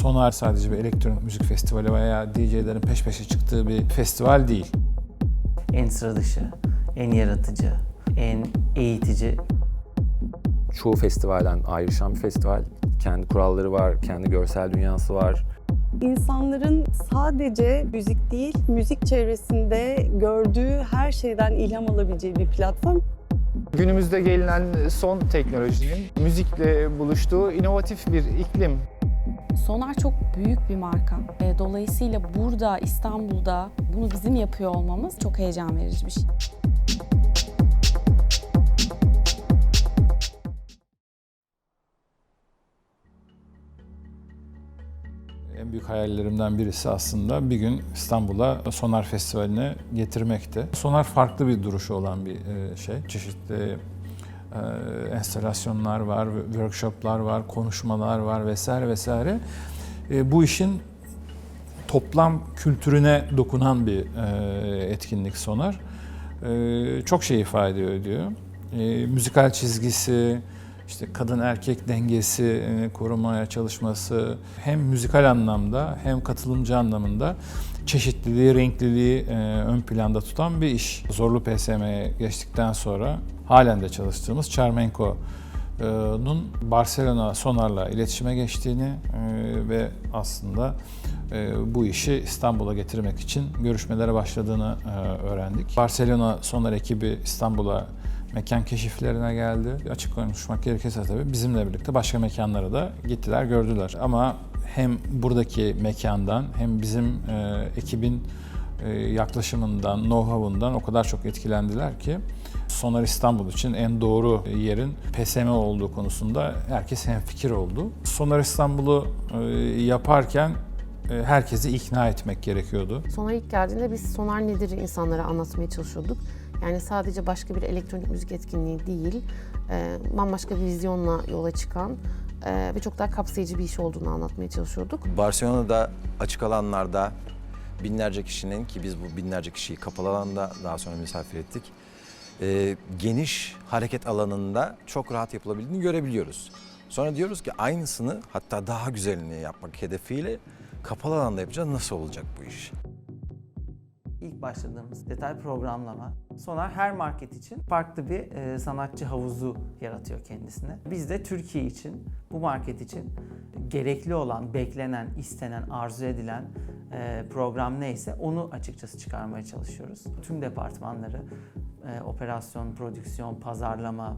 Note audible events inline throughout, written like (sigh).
Sonar sadece bir elektronik müzik festivali veya DJ'lerin peş peşe çıktığı bir festival değil. En sıra dışı, en yaratıcı, en eğitici çoğu festivalden ayrışan bir festival. Kendi kuralları var, kendi görsel dünyası var. İnsanların sadece müzik değil, müzik çevresinde gördüğü her şeyden ilham alabileceği bir platform. Günümüzde gelinen son teknolojinin müzikle buluştuğu inovatif bir iklim. Sonar çok büyük bir marka. E, Dolayısıyla burada İstanbul'da bunu bizim yapıyor olmamız çok heyecan verici bir şey. En büyük hayallerimden birisi aslında bir gün İstanbul'a Sonar Festivali'ne getirmekti. Sonar farklı bir duruşu olan bir e, şey. Çeşitli e, enstalasyonlar var, workshoplar var, konuşmalar var vesaire vesaire. E, Bu işin toplam kültürüne dokunan bir e, etkinlik Sonar. E, Çok şey ifade ediyor. E, Müzikal çizgisi, işte kadın erkek dengesi e, korumaya çalışması hem müzikal anlamda hem katılımcı anlamında çeşitliliği, renkliliği e, ön planda tutan bir iş. Zorlu PSM'ye geçtikten sonra halen de çalıştığımız Charmenko'nun Barcelona Sonar'la iletişime geçtiğini e, ve aslında bu işi İstanbul'a getirmek için görüşmelere başladığını öğrendik. Barcelona Sonar ekibi İstanbul'a mekan keşiflerine geldi. Açık konuşmak gerekirse tabii bizimle birlikte başka mekanlara da gittiler, gördüler. Ama hem buradaki mekandan hem bizim e, ekibin e, yaklaşımından, know-how'undan o kadar çok etkilendiler ki Sonar İstanbul için en doğru yerin PSM olduğu konusunda herkes hemfikir oldu. Sonar İstanbul'u e, yaparken e, herkesi ikna etmek gerekiyordu. Sonar ilk geldiğinde biz sonar nedir insanlara anlatmaya çalışıyorduk. Yani sadece başka bir elektronik müzik etkinliği değil, e, bambaşka bir vizyonla yola çıkan e, ve çok daha kapsayıcı bir iş olduğunu anlatmaya çalışıyorduk. Barcelona'da açık alanlarda binlerce kişinin ki biz bu binlerce kişiyi kapalı alanda daha sonra misafir ettik. e, geniş hareket alanında çok rahat yapılabildiğini görebiliyoruz. Sonra diyoruz ki aynısını hatta daha güzelini yapmak hedefiyle kapalı alanda yapacağız. Nasıl olacak bu iş? Başladığımız detay programlama. Sonar her market için farklı bir e, sanatçı havuzu yaratıyor kendisine. Biz de Türkiye için, bu market için gerekli olan, beklenen, istenen, arzu edilen e, program neyse onu açıkçası çıkarmaya çalışıyoruz. Tüm departmanları, e, operasyon, prodüksiyon, pazarlama,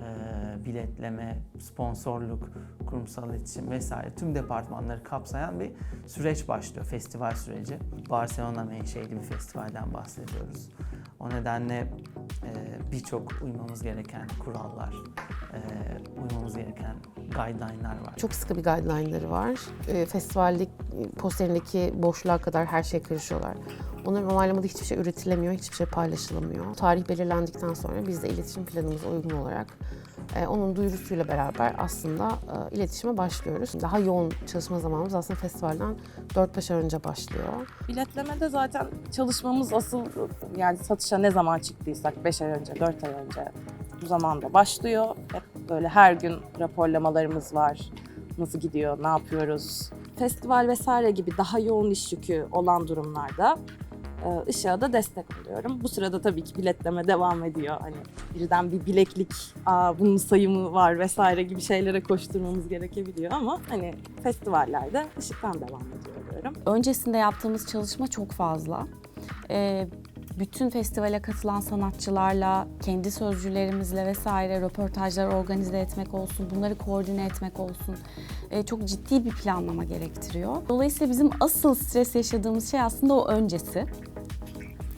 e, biletleme, sponsorluk, kurumsal iletişim vesaire tüm departmanları kapsayan bir süreç başlıyor, festival süreci. Barcelona menşeli bir festivalden bahsediyoruz. O nedenle e, birçok uymamız gereken kurallar, uymamız gereken guideline'lar var. Çok sıkı bir guideline'ları var. E, festivalde posterindeki boşluğa kadar her şey karışıyorlar. Onların onaylamada hiçbir şey üretilemiyor, hiçbir şey paylaşılamıyor. Tarih belirlendikten sonra biz de iletişim planımıza uygun olarak e, onun duyurusuyla beraber aslında e, iletişime başlıyoruz. Daha yoğun çalışma zamanımız aslında festivalden 4-5 ay önce başlıyor. Biletlemede zaten çalışmamız asıl yani satışa ne zaman çıktıysak 5 ay önce, 4 ay önce bu zamanda başlıyor. Hep böyle her gün raporlamalarımız var. Nasıl gidiyor, ne yapıyoruz? Festival vesaire gibi daha yoğun iş yükü olan durumlarda e, ışığa da destek oluyorum. Bu sırada tabii ki biletleme devam ediyor. Hani birden bir bileklik, aa bunun sayımı var vesaire gibi şeylere koşturmamız gerekebiliyor ama hani festivallerde ışıktan devam ediyorum. Öncesinde yaptığımız çalışma çok fazla. Ee, bütün festivale katılan sanatçılarla, kendi sözcülerimizle vesaire röportajlar organize etmek olsun, bunları koordine etmek olsun e, çok ciddi bir planlama gerektiriyor. Dolayısıyla bizim asıl stres yaşadığımız şey aslında o öncesi.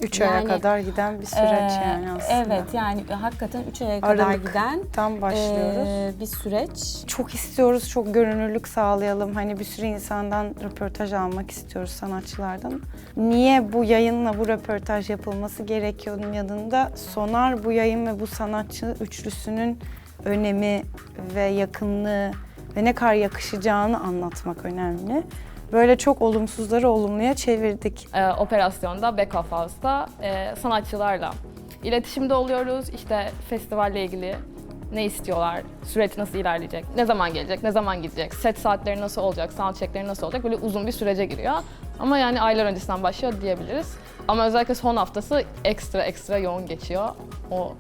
3 aya Yani, kadar giden bir süreç Ee, yani aslında. Evet yani hakikaten 3 aya kadar Aralık. giden Tam başlıyoruz. e, bir süreç. Çok istiyoruz, çok görünürlük sağlayalım. Hani bir sürü insandan röportaj almak istiyoruz sanatçılardan. Niye bu yayınla bu röportaj yapılması gerekiyor'nun yanında Sonar bu yayın ve bu sanatçı üçlüsünün önemi ve yakınlığı ve ne kadar yakışacağını anlatmak önemli. Böyle çok olumsuzları olumluya çevirdik. e, operasyonda, back of house'da e, sanatçılarla iletişimde oluyoruz. İşte festivalle ilgili Ne istiyorlar? Süreç nasıl ilerleyecek? Ne zaman gelecek? Ne zaman gidecek? Set saatleri nasıl olacak? Sound checkleri nasıl olacak? Böyle uzun bir sürece giriyor. Ama yani aylar öncesinden başlıyor diyebiliriz. Ama özellikle son haftası ekstra ekstra yoğun geçiyor. O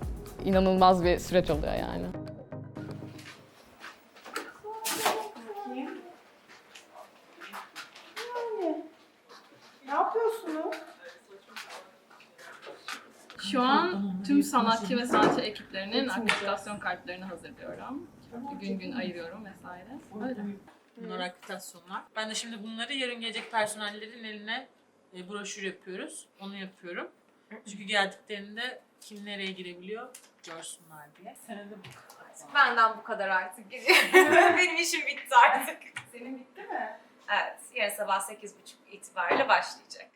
inanılmaz bir süreç oluyor yani. Şu an tüm sanatçı ve sanatçı ekiplerinin akreditasyon kartlarını hazırlıyorum. Gün gün ayırıyorum vesaire. Öyle. Bunlar akreditasyonlar. Ben de şimdi bunları yarın gelecek personellerin eline e, broşür yapıyoruz. Onu yapıyorum. Çünkü geldiklerinde kim nereye girebiliyor görsünler diye. Senede bu kadar. Benden bu kadar artık. (laughs) Benim işim bitti artık. Senin bitti mi? Evet. Yarın sabah 8.30 itibariyle başlayacak.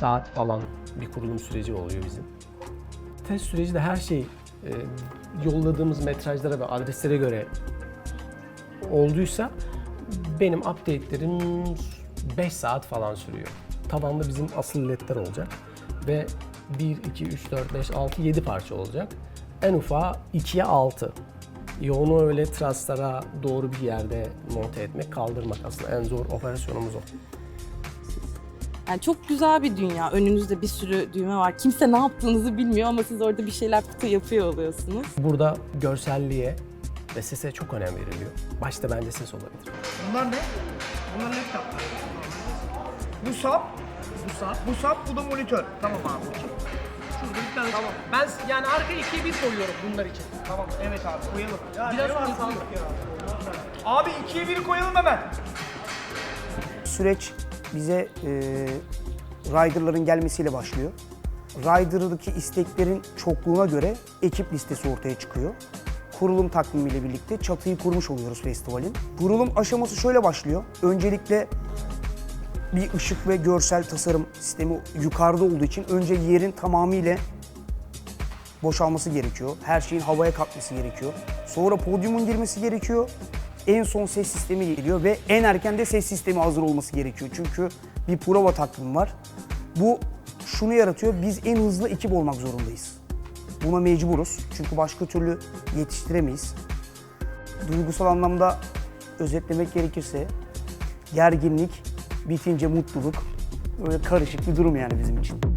Saat falan bir kurulum süreci oluyor bizim. Test süreci de her şey e, yolladığımız metrajlara ve adreslere göre olduysa benim update'lerim 5 saat falan sürüyor. Tabanda bizim asıl ledler olacak ve 1, 2, 3, 4, 5, 6, 7 parça olacak. En ufağı 2'ye 6. Yoğunu öyle traslara doğru bir yerde monte etmek, kaldırmak aslında en zor operasyonumuz o. Yani çok güzel bir dünya. Önünüzde bir sürü düğme var. Kimse ne yaptığınızı bilmiyor ama siz orada bir şeyler pıtı yapıyor oluyorsunuz. Burada görselliğe ve sese çok önem veriliyor. Başta bence ses olabilir. Bunlar ne? Bunlar laptop. Bu sap. Bu sap. Bu sap, bu da monitör. Tamam abi. Şurada bir tane. Tamam. Ben yani arkaya ikiye bir koyuyorum bunlar için. Tamam. Evet abi koyalım. Biraz sonra Abi ikiye bir koyalım hemen. Süreç bize e, riderların gelmesiyle başlıyor. Rider'daki isteklerin çokluğuna göre ekip listesi ortaya çıkıyor. Kurulum takvimiyle birlikte çatıyı kurmuş oluyoruz festivalin. Kurulum aşaması şöyle başlıyor. Öncelikle bir ışık ve görsel tasarım sistemi yukarıda olduğu için önce yerin tamamıyla boşalması gerekiyor. Her şeyin havaya kalkması gerekiyor. Sonra podyumun girmesi gerekiyor. En son ses sistemi geliyor ve en erken de ses sistemi hazır olması gerekiyor. Çünkü bir prova takvimi var. Bu şunu yaratıyor, biz en hızlı ekip olmak zorundayız. Buna mecburuz çünkü başka türlü yetiştiremeyiz. Duygusal anlamda özetlemek gerekirse gerginlik, bitince mutluluk. Böyle karışık bir durum yani bizim için.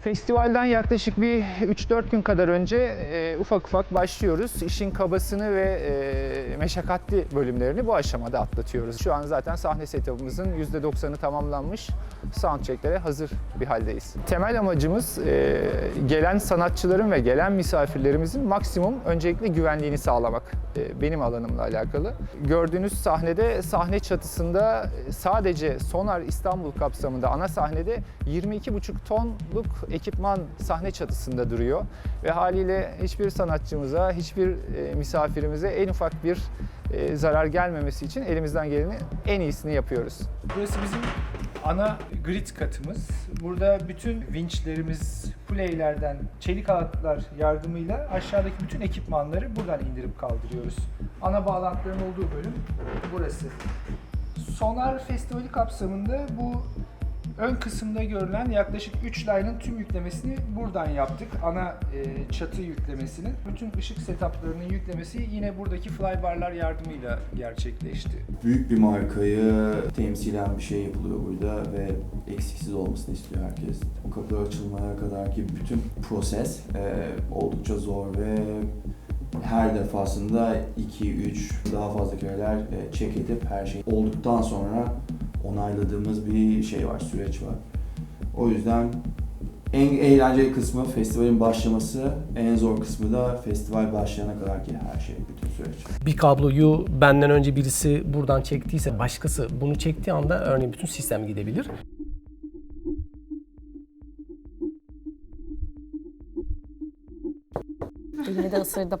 Festivalden yaklaşık bir 3-4 gün kadar önce e, ufak ufak başlıyoruz. İşin kabasını ve e, meşakkatli bölümlerini bu aşamada atlatıyoruz. Şu an zaten sahne setup'ımızın %90'ı tamamlanmış. Soundchecklere hazır bir haldeyiz. Temel amacımız e, gelen sanatçıların ve gelen misafirlerimizin maksimum öncelikle güvenliğini sağlamak. E, benim alanımla alakalı. Gördüğünüz sahnede sahne çatısında e, sadece Sonar İstanbul kapsamında ana sahnede 22,5 tonluk ekipman sahne çatısında duruyor. Ve haliyle hiçbir sanatçımıza, hiçbir e, misafirimize en ufak bir e, zarar gelmemesi için elimizden gelenin en iyisini yapıyoruz. Burası bizim ana grid katımız. Burada bütün vinçlerimiz, puleylerden, çelik alatlar yardımıyla aşağıdaki bütün ekipmanları buradan indirip kaldırıyoruz. Ana bağlantıların olduğu bölüm burası. Sonar Festivali kapsamında bu ön kısımda görülen yaklaşık 3 line'ın tüm yüklemesini buradan yaptık. Ana e, çatı yüklemesinin. Bütün ışık setuplarının yüklemesi yine buradaki flybarlar yardımıyla gerçekleşti. Büyük bir markayı temsilen bir şey yapılıyor burada ve eksiksiz olmasını istiyor herkes. O kapılar açılmaya kadar ki bütün proses e, oldukça zor ve her defasında 2-3 daha fazla kereler check edip her şey olduktan sonra onayladığımız bir şey var, süreç var. O yüzden en eğlenceli kısmı festivalin başlaması, en zor kısmı da festival başlayana kadar ki her şey, bütün süreç. Bir kabloyu benden önce birisi buradan çektiyse başkası bunu çektiği anda örneğin bütün sistem gidebilir. Elimi de ısırdım.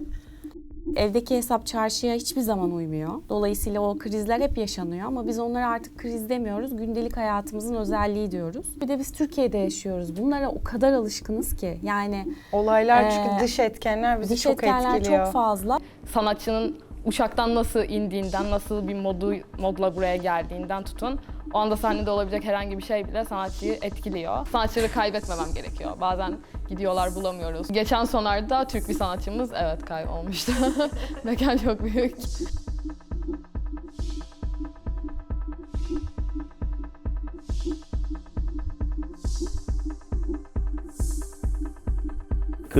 Evdeki hesap çarşıya hiçbir zaman uymuyor. Dolayısıyla o krizler hep yaşanıyor ama biz onlara artık kriz demiyoruz. Gündelik hayatımızın özelliği diyoruz. Bir de biz Türkiye'de yaşıyoruz. Bunlara o kadar alışkınız ki. Yani Olaylar Ee, çünkü dış etkenler bizi dış çok etkenler etkiliyor. çok fazla. Sanatçının uçaktan nasıl indiğinden, nasıl bir modu modla buraya geldiğinden tutun. O anda sahnede olabilecek herhangi bir şey bile sanatçıyı etkiliyor. Sanatçıları kaybetmemem gerekiyor. Bazen gidiyorlar bulamıyoruz. Geçen sonlarda Türk bir sanatçımız evet kaybolmuştu. (laughs) Mekan çok büyük.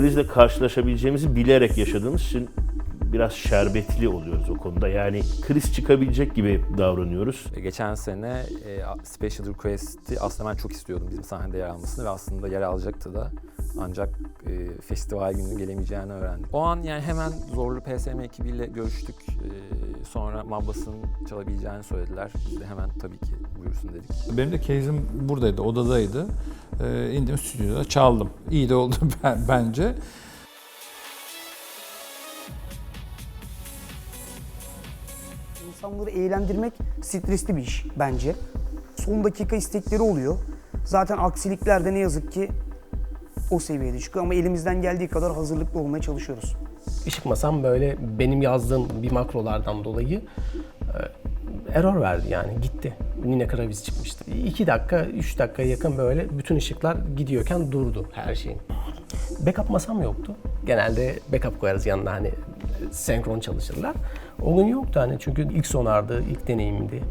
krizle karşılaşabileceğimizi bilerek yaşadığımız için biraz şerbetli oluyoruz o konuda. Yani kriz çıkabilecek gibi davranıyoruz. E, Geçen sene e, Special Request'i aslında ben çok istiyordum bizim sahnede yer almasını ve aslında yer alacaktı da. Ancak e, festival günü gelemeyeceğini öğrendik. O an yani hemen Zorlu PSM ekibiyle görüştük. E, sonra Mabbas'ın çalabileceğini söylediler. Biz de hemen tabii ki buyursun dedik. Benim de case'im buradaydı, odadaydı. Ee, indim stüdyoda çaldım. İyi de oldu (laughs) ben, bence. İnsanları eğlendirmek stresli bir iş bence. Son dakika istekleri oluyor. Zaten aksilikler de ne yazık ki o seviyede çıkıyor ama elimizden geldiği kadar hazırlıklı olmaya çalışıyoruz. Işık masam böyle benim yazdığım bir makrolardan dolayı e, error verdi yani gitti. Nine Kraviz çıkmıştı. 2 dakika, 3 dakika yakın böyle bütün ışıklar gidiyorken durdu her şeyin. Backup masam yoktu. Genelde backup koyarız yanına hani senkron çalışırlar. O gün yoktu hani çünkü ilk sonardı, ilk deneyimdi.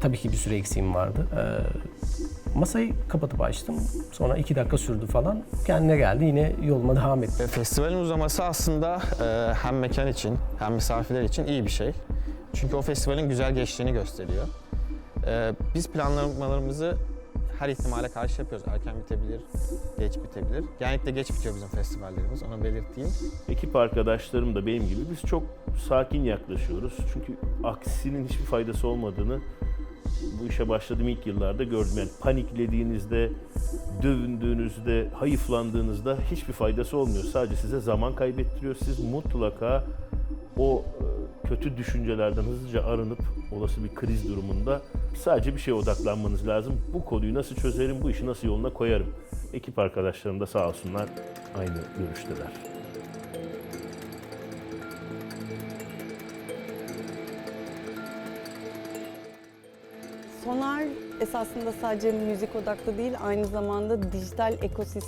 Tabii ki bir süre eksiğim vardı. Ee, masayı kapatıp açtım. Sonra iki dakika sürdü falan. Kendine geldi yine yoluma (laughs) devam etti. Festivalin uzaması aslında e, hem mekan için hem misafirler için iyi bir şey. Çünkü o festivalin güzel geçtiğini gösteriyor. E, biz planlamalarımızı her ihtimale karşı yapıyoruz. Erken bitebilir, geç bitebilir. Genellikle geç bitiyor bizim festivallerimiz, onu belirteyim. Ekip arkadaşlarım da benim gibi biz çok sakin yaklaşıyoruz. Çünkü aksinin hiçbir faydası olmadığını bu işe başladığım ilk yıllarda gördüm. Yani paniklediğinizde, dövündüğünüzde, hayıflandığınızda hiçbir faydası olmuyor. Sadece size zaman kaybettiriyor. Siz mutlaka o e, kötü düşüncelerden hızlıca arınıp olası bir kriz durumunda sadece bir şeye odaklanmanız lazım. Bu konuyu nasıl çözerim, bu işi nasıl yoluna koyarım. Ekip arkadaşlarım da sağ olsunlar aynı görüşteler. Sonar esasında sadece müzik odaklı değil, aynı zamanda dijital ekosistem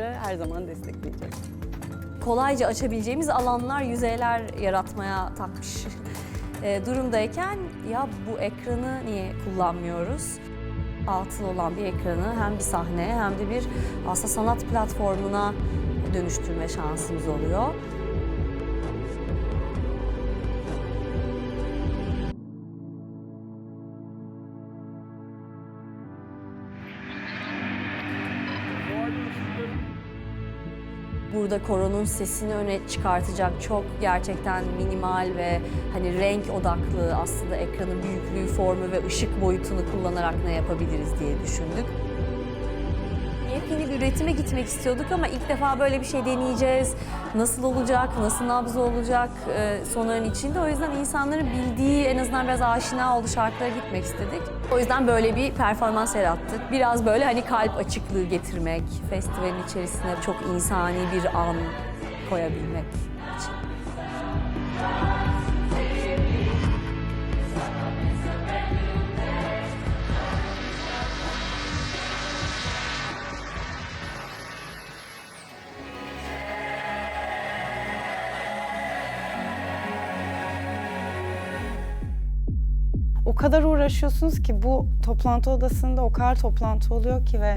her zaman destekleyeceğiz. kolayca açabileceğimiz alanlar, yüzeyler yaratmaya takmış e, durumdayken ya bu ekranı niye kullanmıyoruz? Altın olan bir ekranı hem bir sahne hem de bir aslında sanat platformuna dönüştürme şansımız oluyor. Burada koronun sesini öne çıkartacak çok gerçekten minimal ve hani renk odaklı aslında ekranın büyüklüğü, formu ve ışık boyutunu kullanarak ne yapabiliriz diye düşündük. Yepyeni bir üretime gitmek istiyorduk ama ilk defa böyle bir şey deneyeceğiz. Nasıl olacak, nasıl nabzı olacak e, sonların içinde. O yüzden insanların bildiği, en azından biraz aşina olduğu şarkılara gitmek istedik. O yüzden böyle bir performans yarattık. Biraz böyle hani kalp açıklığı getirmek, festivalin içerisine çok insani bir an koyabilmek O kadar uğraşıyorsunuz ki bu toplantı odasında o kadar toplantı oluyor ki ve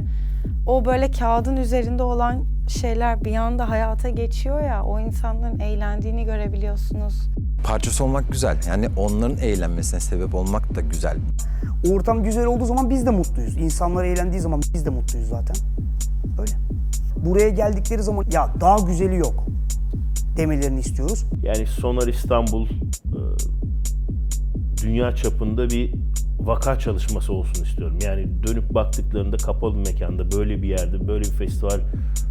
o böyle kağıdın üzerinde olan şeyler bir anda hayata geçiyor ya o insanların eğlendiğini görebiliyorsunuz. Parçası olmak güzel. Yani onların eğlenmesine sebep olmak da güzel. Ortam güzel olduğu zaman biz de mutluyuz. İnsanlar eğlendiği zaman biz de mutluyuz zaten. Öyle. Buraya geldikleri zaman ya daha güzeli yok demelerini istiyoruz. Yani Sonar İstanbul dünya çapında bir vaka çalışması olsun istiyorum. Yani dönüp baktıklarında kapalı bir mekanda, böyle bir yerde, böyle bir festival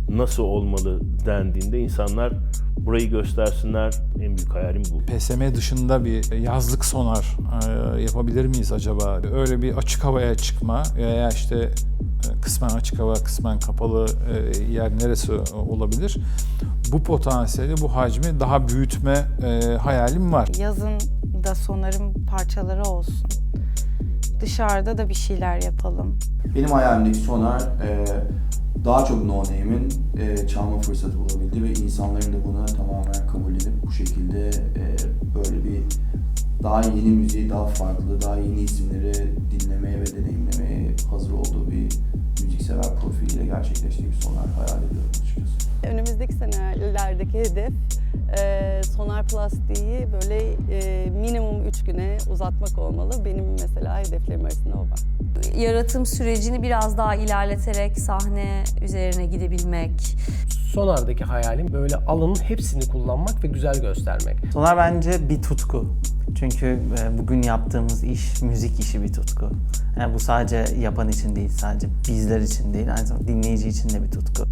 nasıl olmalı dendiğinde insanlar burayı göstersinler. En büyük hayalim bu. PSM dışında bir yazlık sonar e, yapabilir miyiz acaba? Öyle bir açık havaya çıkma veya işte e, kısmen açık hava, kısmen kapalı e, yer neresi olabilir? Bu potansiyeli, bu hacmi daha büyütme hayalim var. Yazın da sonarın parçaları olsun. Dışarıda da bir şeyler yapalım. Benim hayalimdeki sonar e, daha çok No Name'in e, çalma fırsatı bulabildi ve insanların da bunu tamamen kabul edip bu şekilde e, böyle bir daha yeni müziği, daha farklı, daha yeni isimleri dinlemeye ve deneyimlemeye hazır olduğu bir müziksever profiliyle gerçekleştiği bir sonar hayal ediyorum açıkçası. Önümüzdeki senelerdeki hedef e, Sonar Plastik'i böyle e, minimum 3 güne uzatmak olmalı. Benim mesela hedeflerim arasında o var. Yaratım sürecini biraz daha ilerleterek sahne üzerine gidebilmek, Sonar'daki hayalim böyle alanın hepsini kullanmak ve güzel göstermek. Sonar bence bir tutku. Çünkü e, bugün yaptığımız iş müzik işi bir tutku. Yani bu sadece yapan için değil, sadece bizler için değil, aynı zamanda dinleyici için de bir tutku.